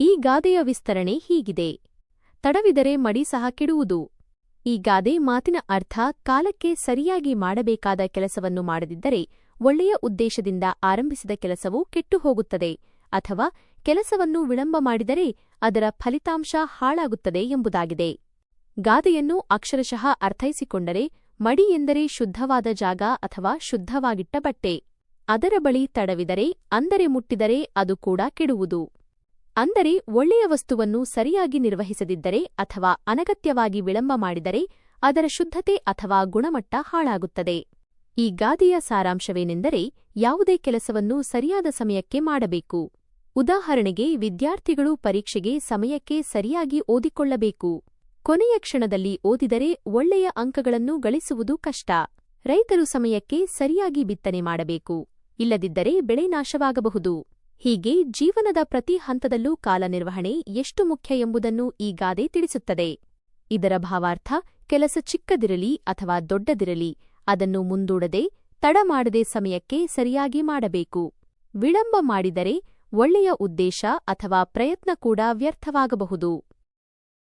ಈ ಗಾದೆಯ ವಿಸ್ತರಣೆ ಹೀಗಿದೆ. ತಡವಿದರೆ ಮಡಿ ಸಹ ಕೆಡುವುದು. ಈ ಗಾದೆ ಮಾತಿನ ಅರ್ಥ ಕಾಲಕ್ಕೆ ಸರಿಯಾಗಿ ಮಾಡಬೇಕಾದ ಕೆಲಸವನ್ನು ಮಾಡದಿದ್ದರೆ ಒಳ್ಳೆಯ ಉದ್ದೇಶದಿಂದ ಆರಂಭಿಸಿದ ಕೆಲಸವು ಕೆಟ್ಟು ಹೋಗುತ್ತದೆ ಅಥವಾ ಕೆಲಸವನ್ನು ವಿಳಂಬ ಮಾಡಿದರೆ ಅದರ ಫಲಿತಾಂಶ ಹಾಳಾಗುತ್ತದೆ ಎಂಬುದಾಗಿದೆ. ಗಾದೆಯನ್ನು ಅಕ್ಷರಶಃ ಅರ್ಥೈಸಿಕೊಂಡರೆ ಮಡಿ ಎಂದರೆ ಶುದ್ಧವಾದ ಜಾಗ ಅಥವಾ ಶುದ್ಧವಾಗಿಟ್ಟ ಬಟ್ಟೆ. ಅದರ ಬಳಿ ತಡವಿದರೆ ಅಂದರೆ ಮುಟ್ಟಿದರೆ ಅದು ಕೂಡ ಕೆಡುವುದು. ಅಂದರೆ ಒಳ್ಳೆಯ ವಸ್ತುವನ್ನು ಸರಿಯಾಗಿ ನಿರ್ವಹಿಸದಿದ್ದರೆ ಅಥವಾ ಅನಗತ್ಯವಾಗಿ ವಿಳಂಬ ಮಾಡಿದರೆ ಅದರ ಶುದ್ಧತೆ ಅಥವಾ ಗುಣಮಟ್ಟ ಹಾಳಾಗುತ್ತದೆ. ಈ ಗಾದೆಯ ಸಾರಾಂಶವೇನೆಂದರೆ ಯಾವುದೇ ಕೆಲಸವನ್ನು ಸರಿಯಾದ ಸಮಯಕ್ಕೆ ಮಾಡಬೇಕು. ಉದಾಹರಣೆಗೆ ವಿದ್ಯಾರ್ಥಿಗಳು ಪರೀಕ್ಷೆಗೆ ಸಮಯಕ್ಕೆ ಸರಿಯಾಗಿ ಓದಿಕೊಳ್ಳಬೇಕು. ಕೊನೆಯ ಕ್ಷಣದಲ್ಲಿ ಓದಿದರೆ ಒಳ್ಳೆಯ ಅಂಕಗಳನ್ನು ಗಳಿಸುವುದು ಕಷ್ಟ. ರೈತರು ಸಮಯಕ್ಕೆ ಸರಿಯಾಗಿ ಬಿತ್ತನೆ ಮಾಡಬೇಕು. ಇಲ್ಲದಿದ್ದರೆ ಬೆಳೆ ನಾಶವಾಗಬಹುದು. ಹೀಗೆ ಜೀವನದ ಪ್ರತಿ ಹಂತದಲ್ಲೂ ಕಾಲ ನಿರ್ವಹಣೆ ಎಷ್ಟು ಮುಖ್ಯ ಎಂಬುದನ್ನು ಈ ಗಾದೆ ತಿಳಿಸುತ್ತದೆ. ಇದರ ಭಾವಾರ್ಥ ಕೆಲಸ ಚಿಕ್ಕದಿರಲಿ ಅಥವಾ ದೊಡ್ಡದಿರಲಿ, ಅದನ್ನು ಮುಂದೂಡದೆ, ತಡ ಮಾಡದೆ ಸಮಯಕ್ಕೆ ಸರಿಯಾಗಿ ಮಾಡಬೇಕು. ವಿಳಂಬ ಮಾಡಿದರೆ ಒಳ್ಳೆಯ ಉದ್ದೇಶ ಅಥವಾ ಪ್ರಯತ್ನ ಕೂಡ ವ್ಯರ್ಥವಾಗಬಹುದು.